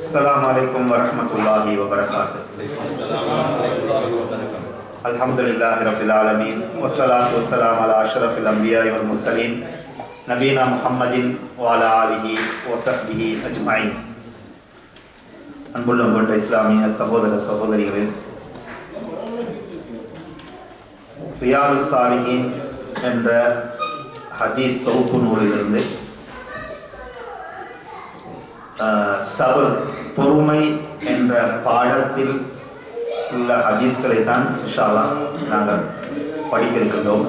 السلام عليكم ورحمة الله وبركاته الحمد لله رب العالمين والصلاة والسلام على أشرف الأنبياء والمرسلين نبينا محمد وعلى آله وصحبه أجمعين அன்புள்ளம் கொண்ட இஸ்லாமிய சகோதர சகோதரிகளே ரியாலு சாலிஹின் என்ற ஹதீஸ் தொகுப்பு நூலிலிருந்து ஆஹ், சபர் பொறுமை என்ற பாடத்தில் உள்ள ஹதீஸ்களை தான் இன்ஷால்லா நாங்கள் படிக்க இருக்கின்றோம்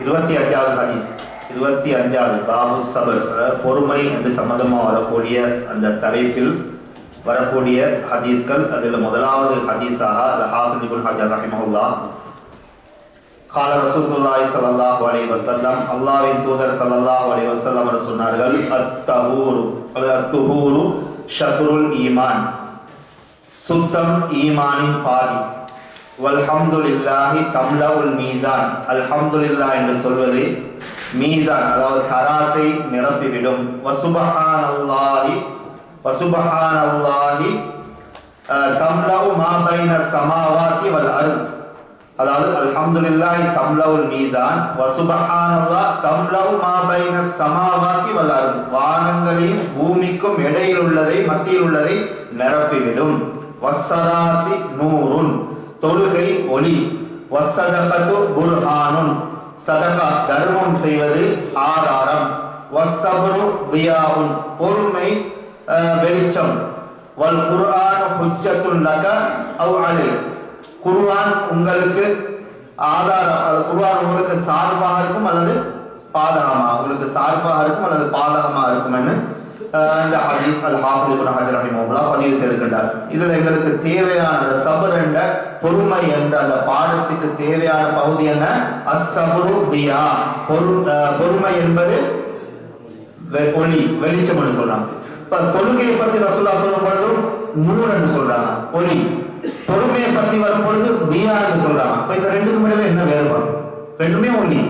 இருபத்தி அஞ்சாவது ஹதீஸ் இருபத்தி அஞ்சாவது பாபு சபர் பொறுமை என்று சம்மந்தமாக வரக்கூடிய அந்த தலைப்பில் வரக்கூடிய ஹதீஸ்கள் அதில் முதலாவது ஹதீஸாக ஹாஃபிதிபுல் ஹஜர் ரஹிமஹுல்லா கால ரசூசுல்லாய் ஸல்லல்லாஹு அலி வசல்லம் அல்லாவின் தூதர் ஸல்லல்லாஹு அலி வசல்லம் என்று சொன்னார்கள் அத்தஹூரு அல்லது அத்துஹூரு ஷத்ருல் ஈமான் சுத்தம் ஈமானின் பாதி வல்ஹம்துலில்லாஹி தம்லவுல் மீசான் அல்ஹம்துலில்லா என்று சொல்வது மீசான் அதாவது தராசை நிரப்பிவிடும் வசுபஹான் அல்லாஹி வசுபஹானல்லாஹி அஹ், தம்லவு மா பைன சமாவாதி வல் அருள் அதாவது அல்ஹம்துலில்லாஹி தம்லவுல் மீசான் வசுபஹானல்லாஹ் தம்லவு மா பைன சமாவாதி வல் வானங்களையும் பூமிக்கும் இடையில் உள்ளதை மத்தியில் உள்ளதை நிரப்பிவிடும். வசதாதி நூறுன் தொழுகை ஒளி வஸ்ஸதகத்து புர்ஹானுன். சதகா தர்மம் செய்வது ஆதாரம். வசபுரு தியாவுன் பொறுமை அஹ், வெளிச்சம். வல் குர்ஆன் ஹுஜ்ஜத்துன் லக அவ் அலை. குருவான் உங்களுக்கு ஆதாரம் அது குருவான் உங்களுக்கு சார்பாக இருக்கும் அல்லது பாதகமா உங்களுக்கு சார்பாக இருக்கும் அல்லது பாதகமா இருக்கும்னு இந்த ஹதீஸ் அல் ஹாஃபிஸ் இப்னு ஹஜர் ரஹிமஹுல்லாஹ் பதிவு செய்திருக்கின்றார். இதுல எங்களுக்கு தேவையான அந்த சபர் என்ற பொறுமை என்ற அந்த பாடத்துக்கு தேவையான பகுதி என்ன? அஸ்ஸபுரு தியா. பொறுமை என்பது வெ- ஒளி வெளிச்சம் என்று சொல்றாங்க. இப்ப தொழுகையை பத்தி ரசூல்லா சொல்லும் பொழுதும் நூறு என்று சொல்றாங்க. ஒளி பொறுமையை பத்தி வரும் பொழுது தியா என்று சொல்றாங்க. இந்த ரெண்டுக்கும் இடையில என்ன வேறுபாடு? ரெண்டுமே ஒண்ணி.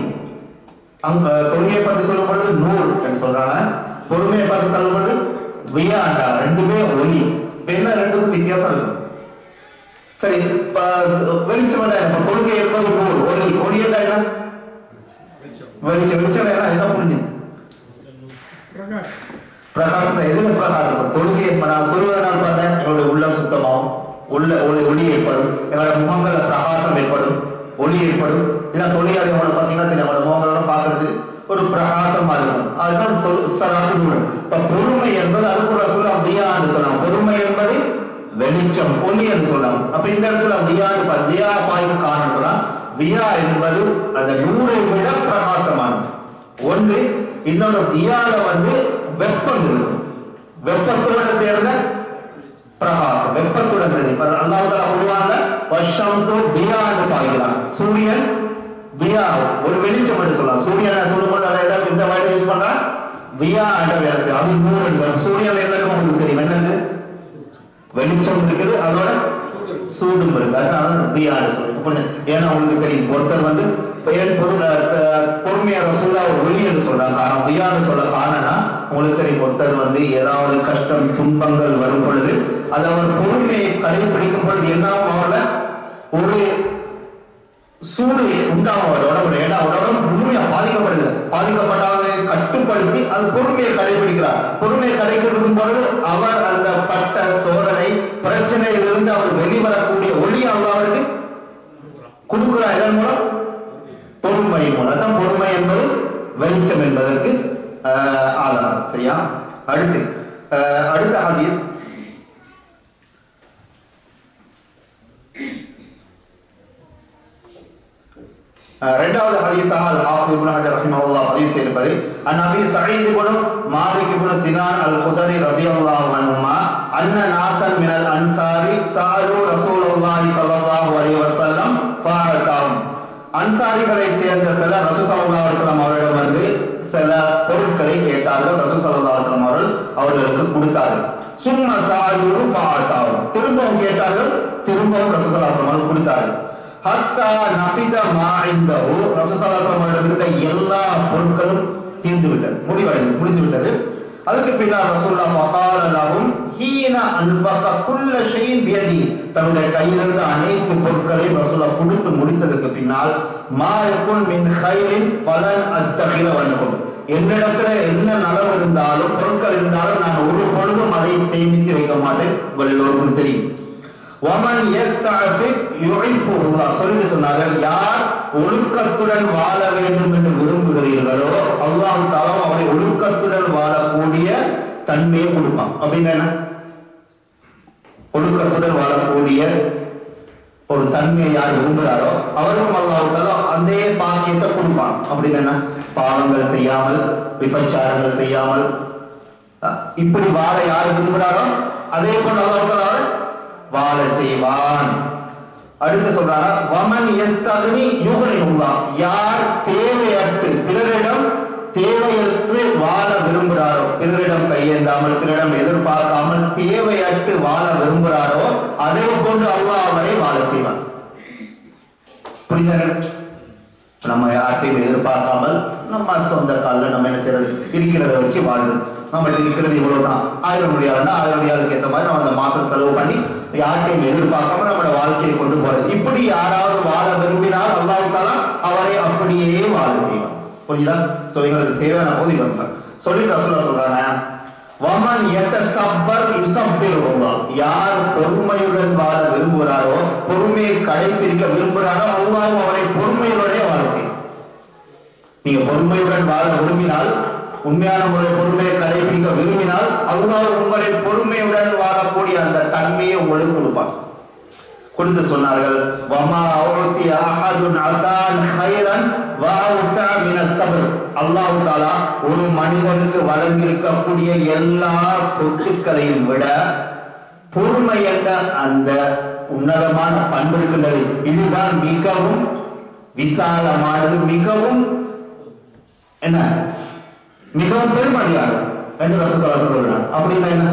அங்க தொழுகையை பத்தி சொல்லும் பொழுது நூல் என்று சொல்றாங்க. பொறுமையை பத்தி சொல்லும் பொழுது வியாண்டா ரெண்டுமே ஒளி. இப்ப என்ன ரெண்டுக்கும் வித்தியாசம் இருக்கு? சரி இப்ப வெளிச்சம் என்ன? தொழுகை என்பது நூல் ஒளி. ஒளி என்ன என்ன? வெளிச்சம். வெளிச்சம் என்ன? என்ன புரிஞ்சு பிரகாசம். எதுல பிரகாசம்? தொழுகை இப்ப நான் தொழுவதனால் பாருங்க உள்ள சுத்தமாகும். உள்ள ஒளி ஒளி ஏற்படும். எங்களோட முகங்கள்ல பிரகாசம் ஏற்படும். ஒளி ஏற்படும். இல்லை தொழிலாளி அவங்களை பார்த்தீங்கன்னா தெரியும். அவங்களோட முகங்களெல்லாம் பார்க்கறது ஒரு பிரகாசமா இருக்கும். அதுதான் தொழு சலாத்து நூல். இப்ப பொறுமை என்பது அதுக்கு ஒரு சொல்ல தியா என்று சொல்லலாம் பொறுமை என்பது வெளிச்சம் ஒளி என்று சொல்லலாம் அப்ப இந்த இடத்துல தியா தியா பாய்க்கு காரணம் சொன்னா தியா என்பது அந்த நூலை விட பிரகாசமானது. ஒன்று இன்னொன்று தியால வந்து வெப்பம் இருக்கும். வெப்பத்தோட சேர்ந்த பிரகாசம் வெப்பத்துடன் சரி. அல்லாவுதா அல்லாஹ் வஷம்சோ தியான்னு பாய்கிறான் சூரியன் தியா ஒரு வெளிச்சம் என்று சொல்லலாம் சூரியனை சொல்லும்போது அதை ஏதாவது இந்த வேர்டு யூஸ் பண்றா தியா என்ற வேலை செய்யும். அது நூறு சூரியன் என்ன உங்களுக்கு தெரியும். என்னது வெளிச்சம் இருக்குது. அதோட சூடும் இருக்கு. அதனால தியான்னு சொல்லி இப்ப ஏன்னா உங்களுக்கு தெரியும். ஒருத்தர் வந்து பெயர் பொருள் பொறுமையாக ரசூல்லா ஒரு ஒளி என்று சொல்றாங்க. காரணம் தியான்னு சொல்ல காரணம்னா உங்களுக்கு தெரியும் ஒருத்தர் வந்து ஏதாவது கஷ்டம் துன்பங்கள் வரும் பொழுது அது அவர் பொறுமையை கடைபிடிக்கும் பொழுது என்ன அவரோட ஒரு சூடு உண்டாகும் அவர் உடம்புல ஏன்னா அவர் உடம்பு முழுமையா பாதிக்கப்படுது. பாதிக்கப்பட்டாதை கட்டுப்படுத்தி அது பொறுமையை கடைபிடிக்கிறார். பொறுமையை கடைபிடிக்கும் பொழுது அவர் அந்த பட்ட சோதனை பிரச்சனையிலிருந்து அவர் வெளிவரக்கூடிய ஒளி அவருக்கு கொடுக்கிறார். இதன் மூலம் பொறுமை மூலம். அதான் பொறுமை என்பது வெளிச்சம் என்பதற்கு ஆதாரம். சரியா? அடுத்து அடுத்த ஹதீஸ். ஆஹ், இரண்டாவது ஹதீஸாக அல் ஹாஃபிஸ் இப்னு ஹஜர் ரஹிமஹுல்லாஹ் பதிவு செய்திருப்பது an Abi Saeed ibn Malik ibn Sinan al Khudri ரலியல்லாஹு அன்ஹுமா அன்ன நாசன் மினல் அன்சாரி சஅலு ரசூலுல்லாஹி ஸல்லல்லாஹு அலைஹி வஸல்லம் ஃபஅதாஹும் அன்சாரிகளை சேர்ந்த சில ரசூ ஸல்லல்லாஹு அலைஹி வஸல்லம் அவரிடம் வந்து சில பொருட்களை கேட்டார்கள். ரசூ ஸல்லல்லாஹு அவர்கள் அவர்களுக்கு கொடுத்தார்கள். சும்மா சஅலு ஃபஅதாஹும் திரும்பவும் கேட்டார்கள். திரும்பவும் ரசூ ஸல்லல்லாஹு அவர்கள் கொடுத்தார்கள். ஹத்தா நபித மா இந்தஹு ரசூலுல்லாஹி இருந்த எல்லா பொருட்களும் தீர்ந்து விட்டது முடிவடைந்து முடிந்து விட்டது அதுக்கு பின்னால் ரசூல்லா ஃபகால ஹீன அன்ஃபக குல்ல ஷைஇன் தன்னுடைய கையிலிருந்து அனைத்து பொருட்களையும் ரசூல்லா கொடுத்து முடித்ததற்கு பின்னால் மா மின் ஹைரின் பலன் அத்தகைய வன்கும் என்னிடத்துல என்ன நலவு இருந்தாலும் பொருட்கள் இருந்தாலும் நான் ஒரு பொழுதும் அதை சேமித்து வைக்க மாட்டேன். உங்கள் எல்லோருக்கும் தெரியும். வமன் யஸ்தஅஃபிஃப் யுஇஃபுஹு அல்லாஹ் சொல்லி சொன்னார்கள் யார் ஒழுக்கத்துடன் வாழ வேண்டும் என்று விரும்புகிறீர்களோ அல்லாஹு தஆலா அவரை ஒழுக்கத்துடன் வாழக்கூடிய தன்மையை கொடுப்பான். அப்படின்னு என்ன? ஒழுக்கத்துடன் வாழக்கூடிய ஒரு தன்மையை யார் விரும்புகிறாரோ அவருக்கும் அல்லாஹு தஆலா அதே பாக்கியத்தை கொடுப்பான். அப்படின்னு என்ன? பாவங்கள் செய்யாமல் விபச்சாரங்கள் செய்யாமல் இப்படி வாழ யார் விரும்புகிறாரோ அதே போல் அல்லாஹு தஆலா வாழ செய்வான். அடுத்து சொல்றாங்க வமன் யஸ்தக்னி யுக்னிஹுல்லாஹ் யார் தேவையற்று பிறரிடம் தேவையற்று வாழ விரும்புகிறாரோ பிறரிடம் கையேந்தாமல் பிறரிடம் எதிர்பார்க்காமல் தேவையற்று வாழ விரும்புகிறாரோ அதே போன்று அல்லாஹ் அவரை வாழ செய்வான். புரியுதா நம்ம யார்கிட்டையும் எதிர்பார்க்காமல் நம்ம சொந்த காலில் நம்ம என்ன செய்யறது? இருக்கிறத வச்சு வாழ்றது. நம்மள்ட்ட இருக்கிறது இவ்வளவுதான். ஆயிரம் முடியாதுன்னா ஆயிரம் முடியாதுக்கு ஏற்ற மாதிரி நம்ம அந்த மாசம் செலவு பண்ணி யார்கிட்டையும் எதிர்பார்க்காம நம்மளோட வாழ்க்கையை கொண்டு போறது. இப்படி யாராவது வாழ விரும்பினால் அல்லாஹ் அவரை அப்படியே வாழ செய்வான். புரியுதா சோ எங்களுக்கு தேவையான போது இவன் சொல்லிட்டு ரசூலா சொல்றாங்க வமன் எத்த சப்பர் யுசப்பிர் யார் பொறுமையுடன் வாழ விரும்புகிறாரோ பொறுமையை கடைபிடிக்க விரும்புகிறாரோ அல்லாவும் அவரை பொறுமையுடைய நீங்க பொறுமையுடன் வாழ விரும்பினால் உண்மையான முறை பொறுமையை கடைபிடிக்க விரும்பினால் அல்லாஹ் உங்களை பொறுமையுடன் வாழக்கூடிய அந்த தன்மையை உங்களுக்கு கொடுப்பான். கொடுத்து சொன்னார்கள் வமா அவுதி அஹதுன் அதான் ஹைரன் வ மின அல்லாஹ் தஆலா ஒரு மனிதனுக்கு வழங்கியிருக்கக்கூடிய எல்லா சொத்துக்களையும் விட பொறுமை என்ற அந்த உன்னதமான பண்பு இருக்கின்றது. இதுதான் மிகவும் விசாலமானது மிகவும் என்ன? மிகவும் பெருமதியானது என்று ரசூலுல்லாஹி சொல்றாங்க அப்படின்னா என்ன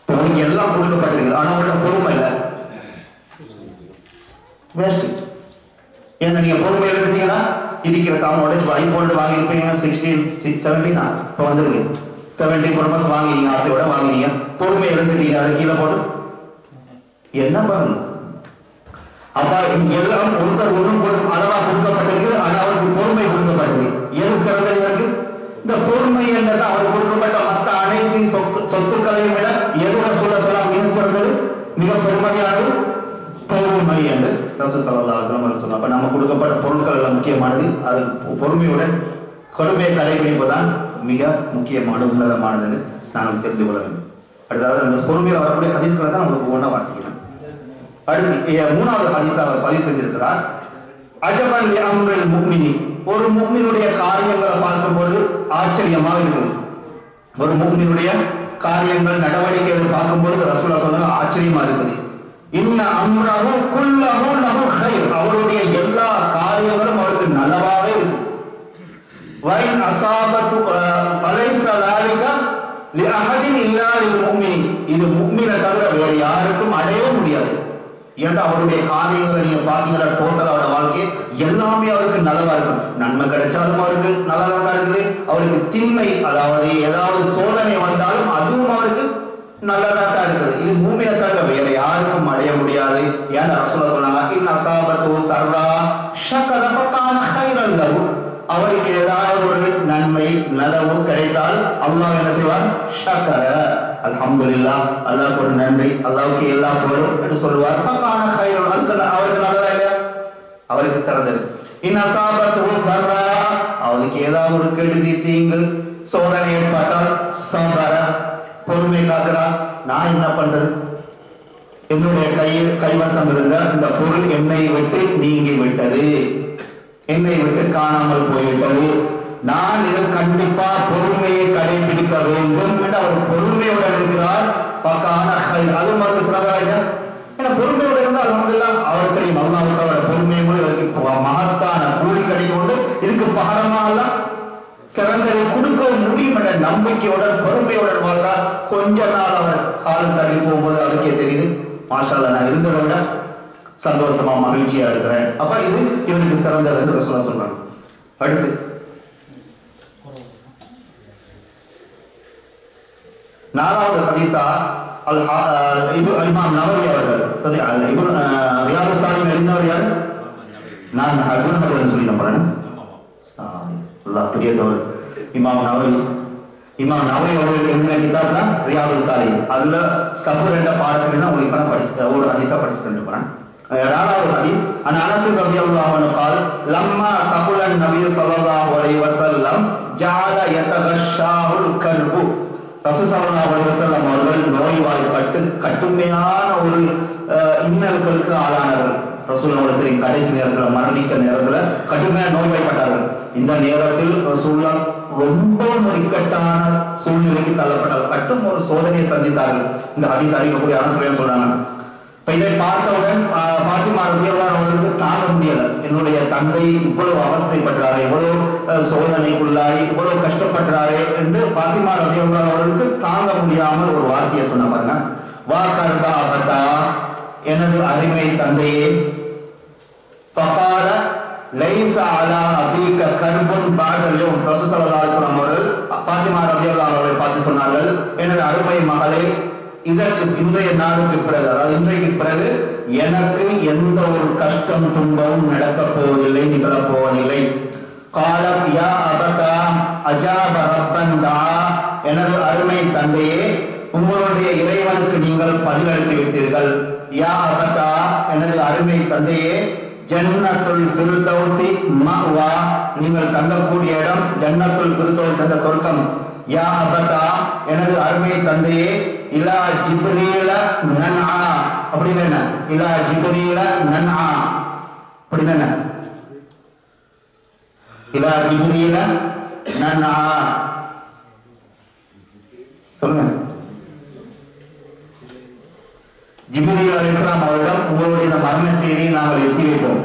இப்ப உனக்கு எல்லாம் கொடுக்கப்பட்டிருக்குது. ஆனா உங்கள்ட்ட பொறுமை இல்லை. வேஸ்ட் ஏன்னா நீங்க பொறுமை எடுத்துட்டீங்கன்னா இருக்கிற சாமான் உடைச்சு போட்டு வாங்கியிருப்பீங்க. சிக்ஸ்டீன் சிக்ஸ் செவன்டீனா இப்போ வந்துருக்கு. செவன்டீன் ப்ரோமஸ் வாங்கினீங்க ஆசையோட வாங்கினீங்க. பொறுமை எழுந்துட்டீங்க அதை கீழே போட்டு. என்ன பண்ணணும்? அப்ப இங்க எல்லாம் ஒருத்தர் ஒன்றும் அளவாக அளவா கொடுக்கப்பட்டிருக்கு அது அவருக்கு பொறுமை கொடுக்கப்பட்டது. எது சிறந்தது இவருக்கு? இந்த பொறுமை என்றது அவருக்கு கொடுக்கப்பட்ட மற்ற அனைத்து சொத்து சொத்துக்களையும் விட எது சொல்ல சொல்ல மிக சிறந்தது? மிக பெருமதியானது பொறுமை என்று ரசூல் ஸல்லல்லாஹு அலைஹி வஸல்லம் சொன்னார். அப்ப நம்ம கொடுக்கப்பட்ட பொருட்கள் எல்லாம் முக்கியமானது. அது பொறுமையுடன் கொடுமையை கடைபிடிப்பதுதான் மிக முக்கியமான உன்னதமானது என்று நாங்கள் தெரிந்து கொள்ள வேண்டும். அடுத்தது அந்த பொறுமையில் வரக்கூடிய ஹதீஸ்களை தான் நம்மளுக்கு ஒவ்வொன்றா வாசிக்கிறோம் அடுத்து மூணாவது ஹதீஸ் அவர் பதிவு செஞ்சிருக்கிறார். அஜபன் அம்ரல் முக்மினி. ஒரு முக்மினுடைய காரியங்களை பார்க்கும் பொழுது ஆச்சரியமாக இருக்குது. ஒரு முக்மினுடைய காரியங்கள் நடவடிக்கைகள் பார்க்கும் பொழுது ரசூலா சொன்னாங்க ஆச்சரியமா இருக்குது. இன்ன அம்ரஹு குல்லஹு லஹு ஹைர் அவருடைய எல்லா காரியங்களும் அவருக்கு நல்லவாவே இருக்கும் வைன் அசாபத்து வலைச லாலிகா லிஅஹதின் இல்லா லில் முக்மினி. இது முக்மினை தவிர வேறு யாருக்கும் அடையவே முடியாது. ஏன்டா அவருடைய காரியங்களை நீங்க பாத்தீங்கன்னா டோட்டல் அவரோட வாழ்க்கை எல்லாமே அவருக்கு நல்லதா இருக்கும். நன்மை கிடைச்சாலும் அவருக்கு நல்லதா தான் இருக்குது. அவருக்கு திண்மை அதாவது ஏதாவது சோதனை வந்தாலும் அதுவும் அவருக்கு நல்லதா தான் இருக்குது. இது பூமியை தவிர வேற யாருக்கும் அடைய முடியாது. ஏன்னா ரசூலா சொன்னாங்க இன் அசாபத்து சர்வா ஷக்கர ஹைரல்லவு அவருக்கு ஏதாவது ஒரு நன்மை நலவு கிடைத்தால் அல்லாஹ் என்ன செய்வார்? ஷக்கர அல்ஹம்துலில்லாஹ் அல்லாஹ்க்கு ஒரு நன்றி. அல்லாவுக்கு எல்லா புகழும் என்று சொல்லுவார். ஃபகான அவருக்கு நல்லதா இல்லையா? அவருக்கு சிறந்தது. இன் அசாபத்து பர்ரா. அவளுக்கு ஏதாவது ஒரு கெடுதி தீங்கு சோதனை ஏற்பட்டால் சபர பொறுமை காக்கிறா. நான் என்ன பண்றது? என்னுடைய கையில் கைவசம் இருந்த இந்த பொருள் என்னை விட்டு நீங்கி விட்டது. என்னை விட்டு காணாமல் போய்விட்டது. நான் இதில் கண்டிப்பா பொறுமையை கடைபிடிக்க வேண்டும் என்று அவர் பொறுமையுடன் இருக்கிறார். பக்கான ஹைர். அதுவும் அவருக்கு சிறந்ததா இல்லையா ஏன்னா பொறுமையோட இருந்தால் அல்ஹம்துலில்லாஹ் அவர் தெரியும். அல்லாஹ் அவரோட பொறுமை மூலம் இவருக்கு இப்போ மகத்தான கூலி கிடைக்கும் கொண்டு இதுக்கு பகரமாக எல்லாம் சிறந்ததை கொடுக்க முடியும் என்ற நம்பிக்கையுடன் பொறுமையுடன் வாழ்றார் கொஞ்ச நாள் அவர் காலம் தள்ளி போகும்போது அவருக்கே தெரியுது. மாஷால நான் இருந்ததை விட சந்தோஷமா மகிழ்ச்சியா இருக்கிறேன். அப்ப இது இவருக்கு சிறந்தது என்று சொல்ல சொல்றாங்க அடுத்து. நாலாவது ஹதீஸா அல் இமாம் நவவி அவர்கள். சரி அல் இபுன் ரியாது சாரி எழுந்தவர் யார்? நான் அப்துல் ஹதர் சொல்லி நம்புறேன் அல்லாஹ் பெரியதவர் இமாம் நவவி. இமாம் நவை அவர்கள் எழுதின கிதாப் தான் ரியாது சாலி அதுல சபு ரெண்ட பாடத்துல தான் உங்களுக்கு நான் படிச்சு ஒரு ஹதீஸா படிச்சு தந்துருப்பேன் நாலாவது ஹதீஸ் அன் அனசு ரதி அல்லாஹ் கால் லம்மா சபுலன் நபி சல்லல்லாஹு அலைஹி வஸல்லம் ஜால யதகஷாஹுல் கர்பு. ரசசல்லா அலிவசல்லம் அவர்கள் நோய்வாய்ப்பட்டு கட்டுமையான ஒரு இன்னல்களுக்கு ஆளானார்கள். ரசூல் அவர்களின் கடைசி நேரத்தில் மரணிக்க நேரத்தில் கடுமையான நோய்வாய்ப்பட்டார்கள். இந்த நேரத்தில் ரசூல்லா ரொம்ப இக்கட்டான சூழ்நிலைக்கு தள்ளப்பட்டார் கட்டும் ஒரு சோதனையை சந்தித்தார்கள். இந்த அதிசாரிக்கக்கூடிய அரசு சொல்றாங்க இப்ப இதை பார்த்தவுடன் பாத்திமா ரதியல்லாஹு அவர்களுக்கு தாங்க முடியல. என்னுடைய தந்தை இவ்வளவு அவஸ்தைப்படுறாரு இவ்வளவு அஹ், சோதனைக்குள்ளாய் இவ்வளவு கஷ்டப்படுறாரு என்று பாத்திமா ரதியல்லாஹு அவர்களுக்கு தாங்க முடியாமல் ஒரு வார்த்தையை சொன்ன பாருங்க. வா கர்பா அபத்தா எனது அருமை தந்தையே பகால லைசா அலா அபீக கர்புன் பாதல் யௌம். ரசூல் அவர்கள் பாத்திமா ரலியல்லாஹு அவர்களை பார்த்து சொன்னார்கள் எனது அருமை மகளே இதற்கு இன்றைய நாளுக்கு பிறகு அதாவது இன்றைக்கு பிறகு எனக்கு எந்த ஒரு கஷ்டம் துன்பமும் நடக்கப் போவதில்லை நிகழப் போவதில்லை. காலம் யா அபதா அஜாப ரப்பந்தா எனது அருமை தந்தையே உங்களுடைய இறைவனுக்கு நீங்கள் பதிலளித்து விட்டீர்கள் யா அபதா எனது அருமை தந்தையே ஜன்னத்துல் ஃபிர்தௌசி மவா நீங்கள் தங்கக்கூடிய இடம் ஜன்னத்துல் ஃபிர்தௌஸ் என்ற சொர்க்கம். யா அபதா எனது அருமை தந்தையே இலா ஜிப்ரீல நன்ஆ. அப்படின்னு என்ன? இலா ஜிப்ரீல நன்ஆ. அப்படின்னு என்ன? இலா ஜிப்ரீல நன்ஆ. சொல்லுங்க. ஜிப்ரீல் அலைஹிஸ்ஸலாம் அவரிடம் உங்களுடைய இந்த மரண செய்தியை நாங்கள் எத்தி வைப்போம்.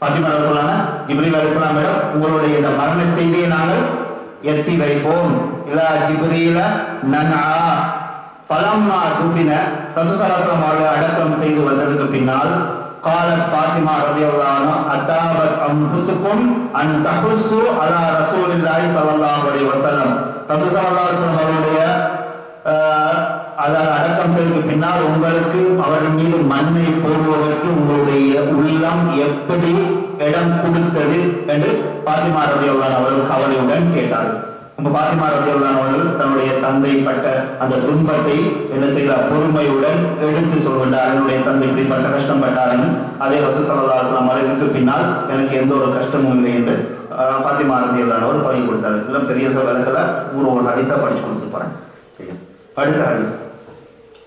பாத்திமா சொல்லாங்க ஜிப்ரீல் ஜிப்ரீல் அலைஹிஸ்ஸலாமிடம் உங்களுடைய இந்த மரண செய்தியை நாங்கள் எத்தி வைப்போம். இல்லா ஜிபுரியில நன்ஆ. பலம்மா துஃபின. ரசூசலாசலம் அவர்களை அடக்கம் செய்து வந்ததுக்கு பின்னால் காலத் பாத்திமா ரதியல்லானோ அத்தாபத் அம்புசுக்கும் அன் தகுசு அலா ரசூலில்லாஹி சல்லல்லாஹு அலைஹி வஸல்லம். ரசூல் சல்லல்லாஹு அலைஹி வஸல்லம் அவருடைய அதாவது அடக்கம் செய்ததுக்கு பின்னால் உங்களுக்கு அவர் மீது மண்ணை போடுவதற்கு உங்களுடைய உள்ளம் எப்படி இடம் கொடுத்தது என்று பாத்திமா ரதியுல்லான் அவர்கள் கவலையுடன் கேட்டார்கள். இப்ப பாத்திமா ரதியுல்லான் அவர்கள் தன்னுடைய தந்தை பட்ட அந்த துன்பத்தை என்ன செய்கிறார் பொறுமையுடன் எடுத்து சொல்கின்றார். என்னுடைய தந்தை இப்படிப்பட்ட கஷ்டம் பட்டாருன்னு அதே ரசூ சல்லா மறைவுக்கு அவர்களுக்கு பின்னால் எனக்கு எந்த ஒரு கஷ்டமும் இல்லை என்று ஆஹ், பாத்திமா ரதியுல்லான் அவர் பதவி கொடுத்தார் எல்லாம் பெரிய விளக்கல ஒரு ஒரு ஹரிசா படிச்சு கொடுத்துருப்பாரு சரி அடுத்த ஹரிசா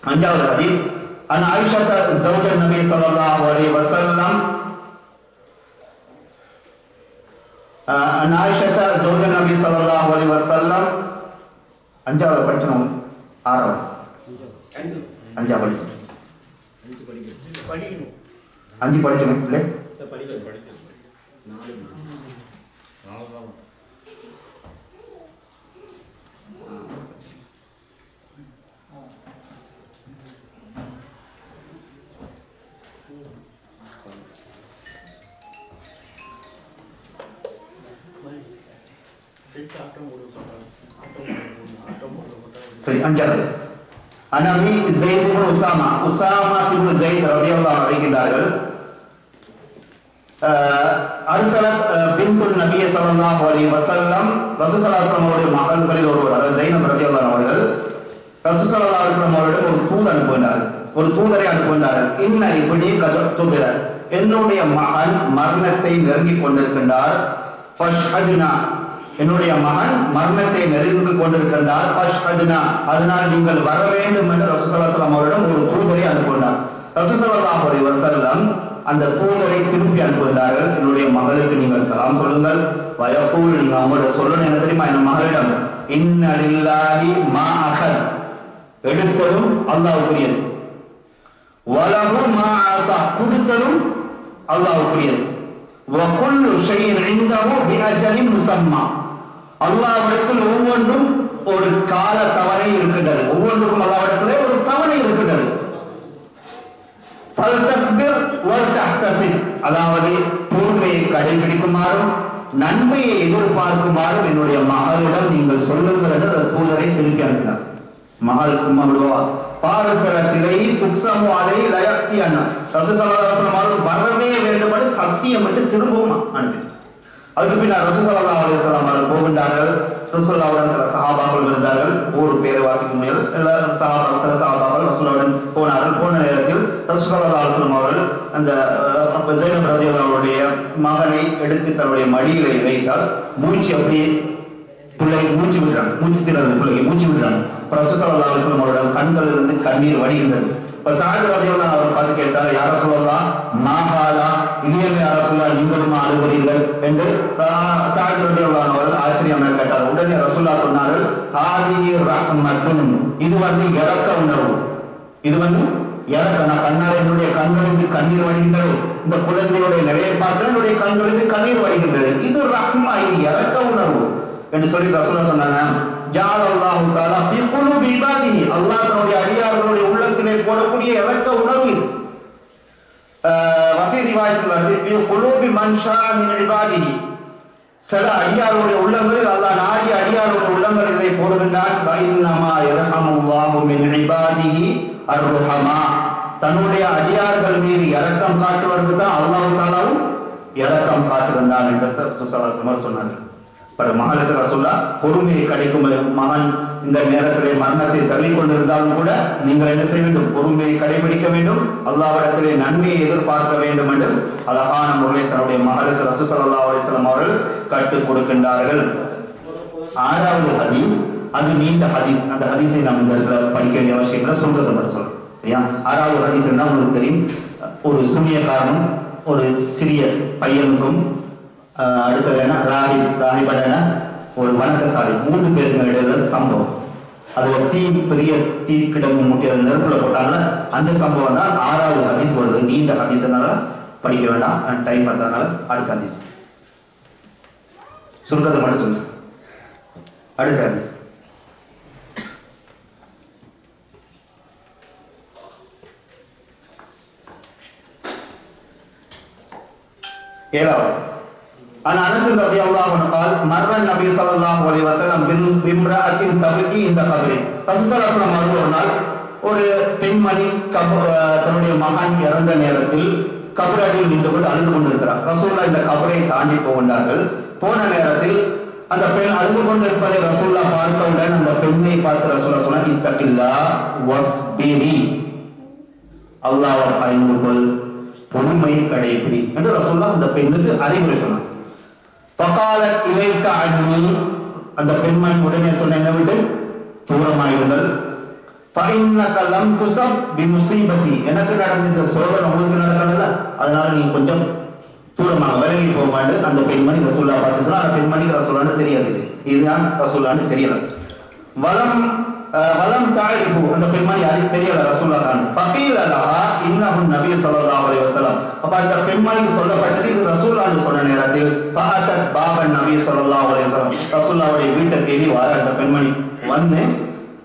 அஞ்சாவது ஹதீஸ் அன் ஆயிஷா ஜௌஜ நபி ஸல்லல்லாஹு அலைஹி வஸல்லம் அஹ், அன் ஆயிஷா ஜௌஜ நபி ஸல்லல்லாஹு அலைஹி வஸல்லம் அஞ்சாவது படிச்சோம் ஆறாவது. அஞ்சாவது படிச்சோம். படிக்கணும் அஞ்சு படிச்சோம் இல்லை சரி அஞ்சாவது அனபி Zaid ibn Usama Usama ibn Zaid ரலியல்லாஹு அழைக்கின்றார்கள் அர்சலத் பின்துல் நபிய ஸல்லல்லாஹு அலைஹி வஸல்லம் ரசூல் ஸல்லல்லாஹு அவருடைய மகள்களில் ஒருவர் அதாவது ஜைனப் ரலியல்லாஹு அவர்கள் ரசூல் ஸல்லல்லாஹு அலைஹி அவரிடம் ஒரு தூது அனுப்புகின்றார்கள் ஒரு தூதரை அனுப்புகின்றார்கள் இன்ன இப்படி தூதர என்னுடைய மகன் மரணத்தை நெருங்கிக் கொண்டிருக்கின்றார் ஃபஷ்ஹதுனா என்னுடைய மகன் மரணத்தை நெருங்கி கொண்டிருக்கின்றார். ஃபஷ்ஹதுனா அதனால் நீங்கள் வர வேண்டும் என்று ரசூல் அவரிடம் ஒரு தூதரை அனுப்புகின்றார். ரசூசல்லாம் ஸல்லல்லாஹு அலைஹி அந்த தூதரை திருப்பி அனுப்புகின்றார்கள். என்னுடைய மகளுக்கு நீங்கள் சலாம் சொல்லுங்கள். வயக்கூல் நீங்க அவங்களோட சொல்லணும். என்ன தெரியுமா? என் மகளிடம் இன்னலில்லாஹி மா அகத் எடுத்ததும் அல்லாவுக்குரியது வலகு மா ஆதா கொடுத்ததும் அல்லாவுக்குரியது வகுல்லு ஷைஇன் இந்தஹு பிஅஜலின் முஸம்மா அல்லாவிடத்தில் ஒவ்வொன்றும் ஒரு கால தவணை இருக்கின்றது. ஒவ்வொன்றுக்கும் அல்லாஹ்விடத்திலே ஒரு தவணை இருக்கின்றது. அதாவது பொறுமையை கடைபிடிக்குமாறும் நன்மையை எதிர்பார்க்குமாறும் என்னுடைய மகளிடம் நீங்கள் சொல்லுங்கள் என்று அந்த தூதரை திருப்பி அனுப்பினார். மகள் சும்மா விடுவா. பாரசலத்திலே துக்ஸமு அலை லயக்தி அண்ணா ரசூசல்லாஹு அவர்கள் வரவே வேண்டுமென்று சத்தியம் என்று திரும்பவும் அனுப்பி அதுக்கு பின்னர் ரசூசல்லா அலிஸ்லாம் அவர்கள் போகின்றார்கள். ரசூல்லாவுடன் சில சஹாபாக்கள் இருந்தார்கள். ஊர் பேரை வாசிக்க முடியாது எல்லாரும் சஹாபா சில சஹாபாக்கள் ரசூலாவுடன் போனார்கள். போன நேரத்தில் ரசூசல்லா அலிஸ்லாம் அவர்கள் அந்த அஹ், ஜைனப் அவருடைய மகனை எடுத்து தன்னுடைய மடியிலே வைத்தால் மூச்சு அப்படியே பிள்ளை மூச்சு விடுறாங்க. மூச்சு திணறது பிள்ளைக்கு மூச்சு விடுறாங்க. பிரசுசல்லா அலிஸ்லாம் அவரோட கண்கள் இருந்து கண்ணீர் வடிகின்றது. இப்ப சாயது அவர் பார்த்து கேட்டார். யார சொல்லலாம் மாகாதா இது என்ன யார சொல்லலாம் நீங்களும் அழுகிறீர்கள்? என்று சாயது ரதியெல்லாம் அவர்கள் ஆச்சரியமாக கேட்டார். உடனே ரசுல்லா சொன்னார்கள் ஹாதி ரஹ்மத்துன். இது வந்து இறக்க உணர்வு. இது வந்து எனக்கு நான் கண்ணால் என்னுடைய கண்களிலிருந்து கண்ணீர் வடிகின்றது. இந்த குழந்தையுடைய நிலையை பார்த்து என்னுடைய கண்களிலிருந்து கண்ணீர் வடிகின்றது. இது ரஹ்மா இது இறக்க உணர்வு. என்று சொல்லி ரசுல்லா சொன்னாங்க. ஜால் அல்லாஹு தாலா ஃபி குலூபி இபாதிஹி. அல்லாஹ் தன்னுடைய அடியார்களுடைய உள்ளத்திலே போடக்கூடிய இறக்க உணர்வு இது. ஆஹ் வஃபி ரிவாயத்தில் வருது ஃபி குலூபி மன்ஷா மின் இபாதிஹி. சில அடியாருடைய உள்ளங்களில் அல்லாஹ் நாடி அடியாருடைய உள்ளங்களில் இதை போடுகின்றான். வைன்னமா யர்ஹமுல்லாஹு மின் இபாதிஹி அர்ஹமா தன்னுடைய அடியார்கள் மீது இரக்கம் காட்டுவதற்கு தான் அல்லாஹ் தாலாவும் இரக்கம் காட்டுகின்றான் என்று சுசலாசமர் சொன்னார்கள். பல மகளுக்கு ரசூல்லா பொறுமையை கிடைக்கும் மகன் இந்த நேரத்திலே மரணத்தை தள்ளி கொண்டிருந்தாலும் கூட நீங்கள் என்ன செய்ய வேண்டும்? பொறுமையை கடைபிடிக்க வேண்டும். அல்லாவிடத்திலே நன்மையை எதிர்பார்க்க வேண்டும் என்று அழகான முறையில் தன்னுடைய மகளுக்கு ரசூ சல்லா அலிஸ்லாம் அவர்கள் கற்றுக் கொடுக்கின்றார்கள். ஆறாவது ஹதீஸ் அது நீண்ட ஹதீஸ். அந்த ஹதீஸை நாம் இந்த இடத்துல படிக்க வேண்டிய அவசியம் இல்லை சுருக்கத்தை மட்டும் சொல்லலாம் சரியா? ஆறாவது ஹதீஸ் என்ன உங்களுக்கு தெரியும்? ஒரு சூனியக்காரனும் ஒரு சிறிய பையனுக்கும் அடுத்தது என்ன? ராகி. ராகி படனா ஒரு வணக்கசாலை. மூன்று பேருக்கு இடையில சம்பவம். அதுல தீ பெரிய தீ கிடங்கு மூட்டி நெருப்புல போட்டாங்கல்ல அந்த சம்பவம் தான் ஆறாவது ஹதீஸ் வருது. நீண்ட ஹதீஸ்னால படிக்க வேண்டாம். டைம் பார்த்ததுனால அடுத்த ஹதீஸ். சுருக்கத்தை மட்டும் சொல்லு அடுத்த ஹதீஸ். ஏழாவது. عن انس رضي الله عنه قال مر النبي صلى الله عليه وسلم بم- بامرأة تبكي عند قبر ரசூல் ஸல்லல்லாஹு அலைஹி வஸல்லம் ஒரு நாள் ஒரு பெண்மணி கப அஹ் தன்னுடைய மகன் இறந்த நேரத்தில் கபரடியில் நின்று கொண்டு அழுது கொண்டிருக்கிறார் ரசூல்லா இந்த கபரை தாண்டி போகின்றார்கள் போன நேரத்தில் அந்த பெண் அழுது கொண்டிருப்பதை ரசூல்லா பார்த்தவுடன் அந்த பெண்ணை பார்த்து ரசூல்லா சொன்னார் இத்தகில்லா வஸ்பிரி அல்லாஹ்வை பயந்து கொள் பொறுமை கடைபிடி என்று ரசூல்லா அந்த பெண்ணுக்கு அறிவுரை சொன்னார் ஃபகால இலைக்க அண்ணி அந்த பெண்மணி உடனே சொன்ன என்ன விட்டு? தூரமாயிடுதல். ஃபஇன்னக லம் பி பிமுஸீபதி எனக்கு நடந்த இந்த சோதனை உங்களுக்கு நடக்கல அதனால நீங்க கொஞ்சம் தூரமாக விலகி போமாண்டு அந்த பெண்மணி ரசூல்லா பார்த்து சொன்னா அந்த பெண்மணிக்கு ரசூல்லான்னு தெரியாது. இதுதான் ரசூல்லான்னு தெரியல. வலம் வலம் தாயிஃபு அந்த பெண்மணி அறி தெரியல ரசூல்லா தான். ஃபகீல லஹா இன்னஹு நபி ஸல்லல்லாஹு அலைஹி வஸல்லம். அப்ப அந்த பெண்மணிக்கு சொல்லப்பட்டது இது ரசூல்லான்னு சொன்ன நேரத்தில் ஃபஅத்தத் பாபன் நபி ஸல்லல்லாஹு அலைஹி வஸல்லம். ரசூல்லாவுடைய வீட்டை தேடி வர அந்த பெண்மணி வந்து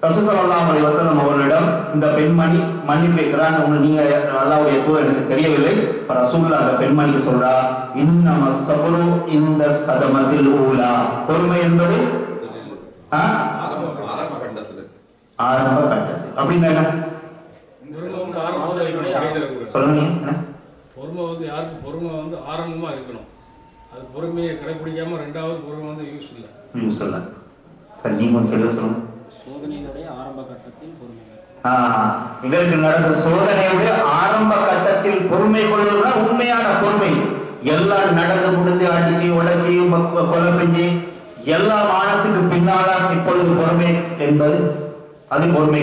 ரசூல் ஸல்லல்லாஹு அலைஹி வஸல்லம் அவர்களிடம் இந்த பெண்மணி மன்னிப்பு கேட்கிறான் உங்க நீங்க அல்லாஹ்வுடைய தூதர் எனக்கு தெரியவில்லை. இப்ப ரசூல்லா அந்த பெண்மணிக்கு சொல்றா இன்னம சபரு இந்த சதமத்தில் ஊலா. பொறுமை என்பது ஆ? ஆரம்ப கட்டத்துல அப்படின்னா என்ன. சொல்லுங்க பொறுமை வந்து யாருக்கு பொறுமை வந்து ஆரம்பமா இருக்கணும். அது பொறுமையை கடைபிடிக்காம ரெண்டாவது பொறுமை வந்து யூஸ் இல்லை. நீங்க சொல்ல சரி நீங்க கொஞ்சம் தெளிவா சொல்லுங்க. சோதனையினுடைய ஆரம்ப கட்டத்தில் பொறுமை ஆ, எங்களுக்கு நடந்த சோதனையுடைய ஆரம்ப கட்டத்தில் பொறுமை கொள்வதுதான் உண்மையான பொறுமை. எல்லாம் நடந்து முடிஞ்சு அடிச்சு உடைச்சு கொலை செஞ்சு எல்லா மானத்துக்கு பின்னால இப்பொழுது பொறுமை என்பது அது பொறுமை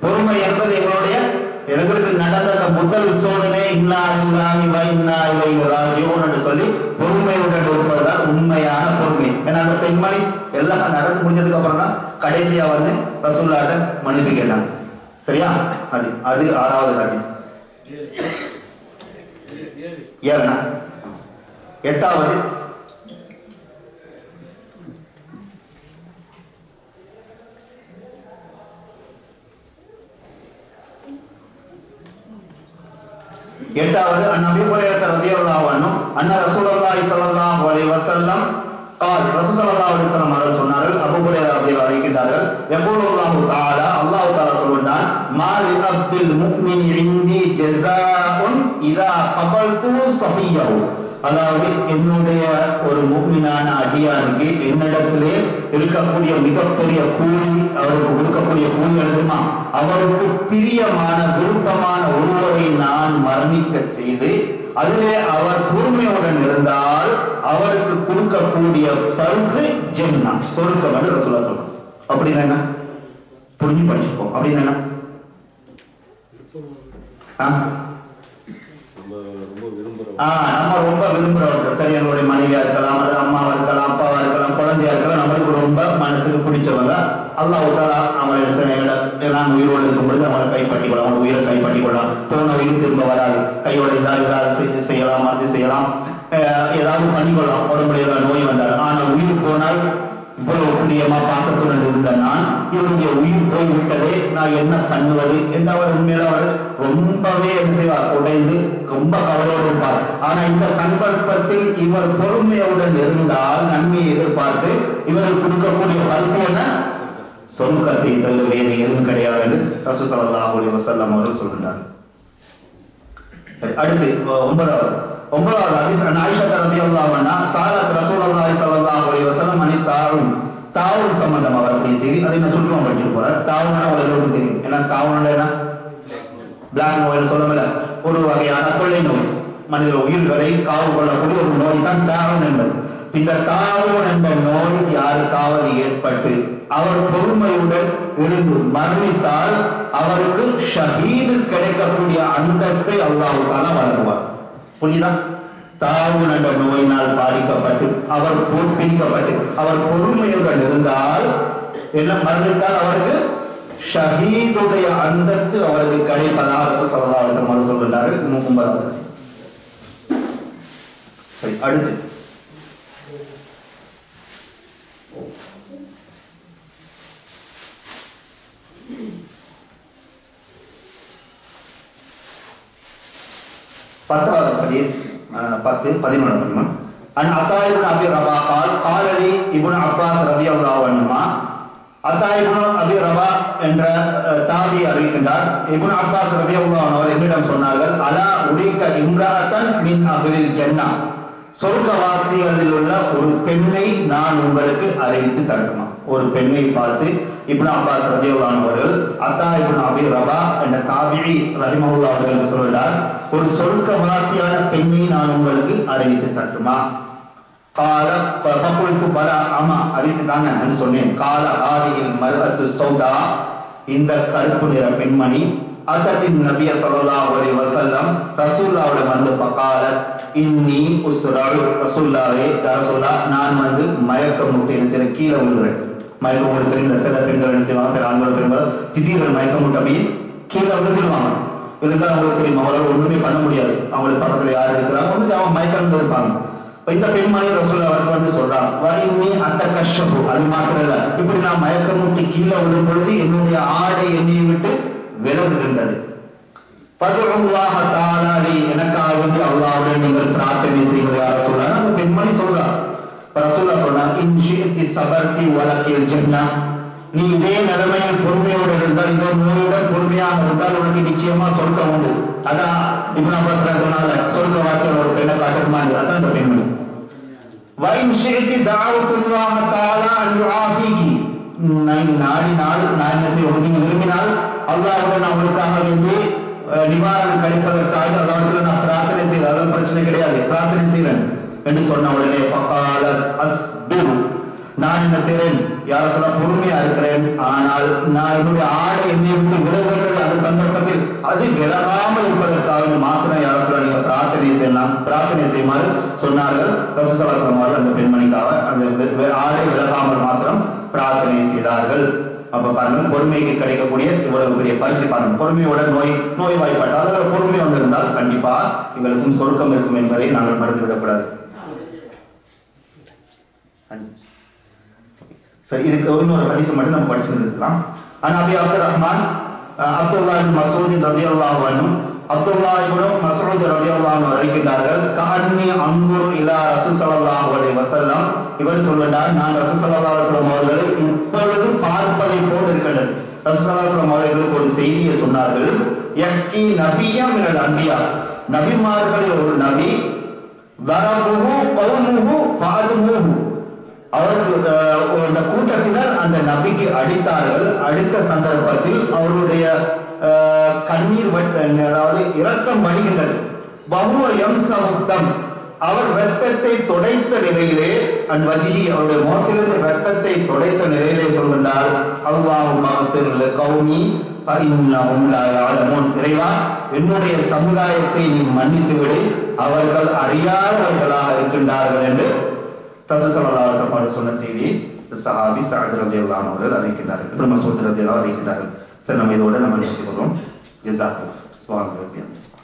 பொறுமை என்பது எங்களுடைய எங்களுக்கு நடந்த முதல் சோதனை இன்னா இல்லாஹி வ இன்னா இலைஹி ராஜிஊன் என்று சொல்லி பொறுமையுடன் இருப்பதுதான் உண்மையான பொறுமை. ஏன்னா அந்த பெண்மணி எல்லாம் நடந்து முடிஞ்சதுக்கு அப்புறம் தான் கடைசியா வந்து ரசூல்லாட்ட மன்னிப்பு கேட்டாங்க. சரியா? அது அது ஆறாவது ஹதீஸ். ஏழனா? எட்டாவது. எட்டாவது அந்நபி ஹுரைரத ரலியல்லாஹு அன்ஹு அன்ன ரசூலுல்லாஹி ஸல்லல்லாஹு அலைஹி வஸல்லம் قال ரசூல் ஸல்லல்லாஹு அலைஹி வஸல்லம் அவர்கள் சொன்னார்கள் அபூ ஹுரைரா ரலியல்லாஹு அறிவிக்கின்றார்கள் யகூலுல்லாஹு தஆலா அல்லாஹ் சொன்னான் மாலி அப்துல் முக்மின் இந்தி ஜஸாஉன் இதா கபல்து சஃபியஹு அதாவது என்னுடைய ஒரு முக்மினான அடியானுக்கு என்னிடத்திலே இருக்கக்கூடிய மிகப்பெரிய கூலி அவருக்கு கொடுக்கக்கூடிய கூலி என்ன தெரியுமா அவருக்கு பிரியமான அதிலே அவர் பொறுமையுடன் இருந்தால் அவருக்கு கொடுக்கக்கூடிய பரிசு ஜென்னா சொருக்கம் என்று சொல்ல சொல்லணும் அப்படின்னா என்ன? புரிஞ்சு படிச்சுப்போம் அப்படின்னா என்ன? நம்ம ரொம்ப நம்ம ரொம்ப விரும்புறவர்கள். சரி எங்களுடைய மனைவியா இருக்கலாம் அல்லது அம்மாவா இருக்கலாம் அப்பாவா இருக்கலாம் குழந்தையா இருக்கலாம் நம்மளுக்கு ரொம்ப மனசுக்கு பிடிச்சவங்க. அல்லாஹ் தாலா அவங்களை எங்களை நாங்கள் உயிரோடு இருக்கும் பொழுது அவங்களை கைப்பற்றி கொள்ளலாம் அவங்க உயிரை கைப்பற்றி கொள்ளலாம் போன உயிர் திரும்ப வராது. கையோட இதாக ஏதாவது செய்யலாம் மறந்து செய்யலாம். ஏதாவது பண்ணிக்கொள்ளலாம். உடம்புல ஏதாவது நோய் வந்தால். ஆனால் உயிர் போனால் இவ்வளவு பிரியமா பாசத்துடன் இருந்த நான் இவருடைய உயிர் போய் விட்டதே. நான் என்ன பண்ணுவது என்று அவர் உண்மையில அவர் ரொம்பவே என்ன செய்வார்? உடைந்து ரொம்ப கவலையோடு இருப்பார். ஆனா இந்த சந்தர்ப்பத்தில் இவர் பொறுமையுடன் இருந்தால் நன்மையை எதிர்பார்த்து இவருக்கு கொடுக்கக்கூடிய பரிசு என்ன? சொர்க்கத்தை தவிர வேறு எதுவும் கிடையாது என்று ரசூ ஸல்லல்லாஹு அலைஹி வஸல்லம் அவர்கள் சொல்கின்றார் சரி அடுத்து ஒன்பதாவது. ஒன்பதாவது ஹதீஸ் அன் ஆயிஷா ரலியல்லாஹு அன்ஹா சாலத் ரசூலுல்லாஹி ஸல்லல்லாஹு அலைஹி அணி அனி தாவல் சம்பந்தம் சம்பந்தமா வரக்கூடிய செய்தி. அதை நான் சொல்லுவோம் படிச்சுட்டு போறேன் தாவல்னா உங்களுக்கு தெரியும். ஏன்னா தாவல்னா என்ன? பிளாக் நோய்னு சொல்லமில்ல. ஒரு வகையான கொள்ளை நோய். மனித உயிர்களை காவு கொள்ளக்கூடிய ஒரு நோய் தான் தாவன் என்பது. இந்த தாவுன் என்ற நோய் யாருக்காவது ஏற்பட்டு அவர் பொறுமையுடன் இருந்து மரணித்தால் அவருக்கு ஷஹீது கிடைக்கக்கூடிய அந்தஸ்தை அல்லாஹ் வழங்குவார். புரியுதா? தாவுன் என்ற நோயினால் பாதிக்கப்பட்டு அவர் பிடிக்கப்பட்டு அவர் பொறுமையுடன் இருந்தால் என்ன மரணித்தால் அவருக்கு ஷஹீதுடைய அந்தஸ்து அவருக்கு கிடைப்பதாக ரசூல் ஸல்லல்லாஹு அலைஹி வஸல்லம் சரி அடுத்து. பத்தாவது ஹதீஸ் பத்து பதினொன்று பதிமூணு அன் அத்தா இப்னு அபி ரபா கால் கால் இபுன் இப்னு அப்பாஸ் ரலியல்லாஹு அன்ஹுமா. அத்தா அபி ரபா என்ற தாபி அறிவிக்கின்றார். இபுன் அப்பாஸ் ரதி அன்ஹு அவர் என்னிடம் சொன்னார்கள் அலா உரிக்க இம்ராத்தன் மின் அகலில் ஜன்னah சொர்க்கவாசிகளில் உள்ள ஒரு பெண்ணை நான் உங்களுக்கு அறிவித்து தரட்டுமா? ஒரு பெண்ணை பார்த்து இப்னு அப்பாஸ் ரஜியுல்லான் அவர்கள் அத்தா இப்னு அபி ரபா என்ற தாபிரி ரஹிமவுல்லா அவர்களுக்கு சொல்கிறார் ஒரு சொர்க்கவாசியான பெண்ணை நான் உங்களுக்கு அறிவித்து தட்டுமா கால ஃபகுல்து பல ஆமா அறிவித்து தாங்க சொன்னேன். கால ஆதியில் மருகத்து சௌதா இந்த கருப்பு நிற பெண்மணி அத்தத்தின் நபிய ஸல்லல்லாஹு ஒரே வசல்லம் ரசூலுல்லாஹ்விடம் வந்து பக்கால இன்னி உசுராடு ரசூல்லாவே ரசூல்லா நான் வந்து மயக்கம் முட்டு என்ன செய்றேன் கீழே விழுகிறேன். மயக்கம் முட்டு தெரியும் சில பெண்கள் என்ன செய்வாங்க பிற ஆண்கள் பெண்கள் திடீர்னு மயக்கம் முட்டு அப்படியே கீழே விழுந்துருவாங்க. இருந்தால் அவங்களுக்கு தெரியும். அவங்களால ஒண்ணுமே பண்ண முடியாது. அவங்களுக்கு பக்கத்துல யார் இருக்கிறாங்க? ஒண்ணு அவங்க மயக்கம் இருப்பாங்க. இப்ப இந்த பெண்மணி ரசூல் அவருக்கு வந்து சொல்றான் வரின்னி அந்த கஷ்டப்பு அது மாத்திரம் இல்ல இப்படி நான் மயக்கம் விட்டு கீழே விடும் பொழுது என்னுடைய ஆடை என்னை விட்டு விலகுகின்றது. எனக்காக வேண்டி அல்லாஹ்வுடன் நீங்கள் பிரார்த்தனை செய்யுங்கள் யார சொல்றாங்க? அந்த பெண்மணி சொல்றா. இப்ப சொன்னா இன் சபர்த்தி சபர்தி ஜென்னா நீ இதே நிலைமையில் பொறுமையோடு இருந்தால் இந்த நோயுடன் பொறுமையாக இருந்தால் உனக்கு நிச்சயமா சொர்க்கம் உண்டு. அதான் இப்ப நம்ம சொன்னால சொர்க்கவாசிகள் ஒரு பெண்ணை காட்டுமா அதான் அந்த பெண்மணி. வைன் ஷிஇத்தி தஅவத்துல்லாஹ தாலா அன் நாடினால் நான் என்ன செய்வோம் நீங்க விரும்பினால் அல்லாஹ்வுடன் நான் உங்களுக்காக வேண்டி நிவாரணம் கிடைப்பதற்காக அல்லாஹ்விடத்தில் நான் பிரார்த்தனை செய்கிறேன் அதெல்லாம் பிரச்சனை கிடையாது. பிரார்த்தனை செய்கிறேன் என்று சொன்ன உடனே பக்கால அஸ்பிர். நான் என்ன செய்யறேன் யார சொல்ல பொறுமையா இருக்கிறேன். ஆனால் நான் என்னுடைய ஆடை என்னை விட்டு விலகுகிறது அந்த சந்தர்ப்பத்தில் அது விலகாமல் இருப்பதற்காக மாத்திரம் யார சொல்ல நீங்க பிரார்த்தனை செய்யலாம். பிரார்த்தனை செய்யுமாறு சொன்னார்கள். ரசூசலாசலம் அவர்கள் அந்த பெண்மணிக்காக அந்த ஆடை விலகாமல் மாத்திரம் பிரார்த்தனை செய்தார்கள். அப்ப பாருங்க பொறுமைக்கு கிடைக்கக்கூடிய இவ்வளவு பெரிய பரிசு பாருங்க. பொறுமையோட நோய் நோய் வாய்ப்பாட்டால் பொறுமை ஒன்று இருந்தால் கண்டிப்பா எங்களுக்கும் சொருக்கம் இருக்கும் என்பதை நாங்கள் மறந்துவிடக்கூடாது சரி இதுக்கு இன்னொரு ஹதீஸ் மட்டும் நம்ம படிச்சு இருக்கலாம் ஆனா அபி அப்துல் ரஹ்மான் அப்துல்லா இப்னு மசூத் ரலியல்லாஹு அன்ஹு அப்துல்லா இப்னு மசூத் ரதி அன்ஹு அறிவிக்கின்றார்கள். கஅன்னி அங்குரு இலா ரசூல் ஸல்லல்லாஹு அலைஹி வசல்லாம் இவர் சொல்கின்றார் நான் ரசூல் ஸல்லல்லாஹு அலுவலம் அவர்களை இப்பொழுது பார்ப்பதை போல் இருக்கின்றது ரசூல் ஸல்லல்லாஹு அலைஹி அவர்களுக்கு ஒரு செய்தியை சொன்னார்கள். எக்கி நபியம் மினல் அன்பியா. நபிமார்களில் ஒரு நபி வரபுகு கவுமுகு ஃபஅதுமுஹு. அவருக்கு அந்த கூட்டத்தினர் அந்த நபிக்கு அடித்தார்கள். அடித்த சந்தர்ப்பத்தில் அவருடைய கண்ணீர் அதாவது இரத்தம் வடிகின்றது. பகுவ எம் சமுத்தம் அவர் ரத்தத்தை தொடைத்த நிலையிலே அன் வஜி அவருடைய முகத்திலிருந்து ரத்தத்தை தொடைத்த நிலையிலே சொல்கின்றார் அல்லாஹும் கௌமி இறைவா என்னுடைய சமுதாயத்தை நீ மன்னித்து விடு அவர்கள் அறியாதவர்களாக இருக்கின்றார்கள் என்று ரசூலுல்லாஹி சொன்ன செய்தி இந்த சஹாபி சஅத் ரலியல்லாஹு அன்ஹு அவர்கள் அறிவிக்கின்றார்கள். இப்னு மஸ்ஊத் ரலியல்லாஹு அறிவிக்கின்றார்கள். சரி நம்ம இதோட நம்ம நிறுத்திக் கொள்வோம் ஜஸாக்கும் சுப்ஹானல்லாஹி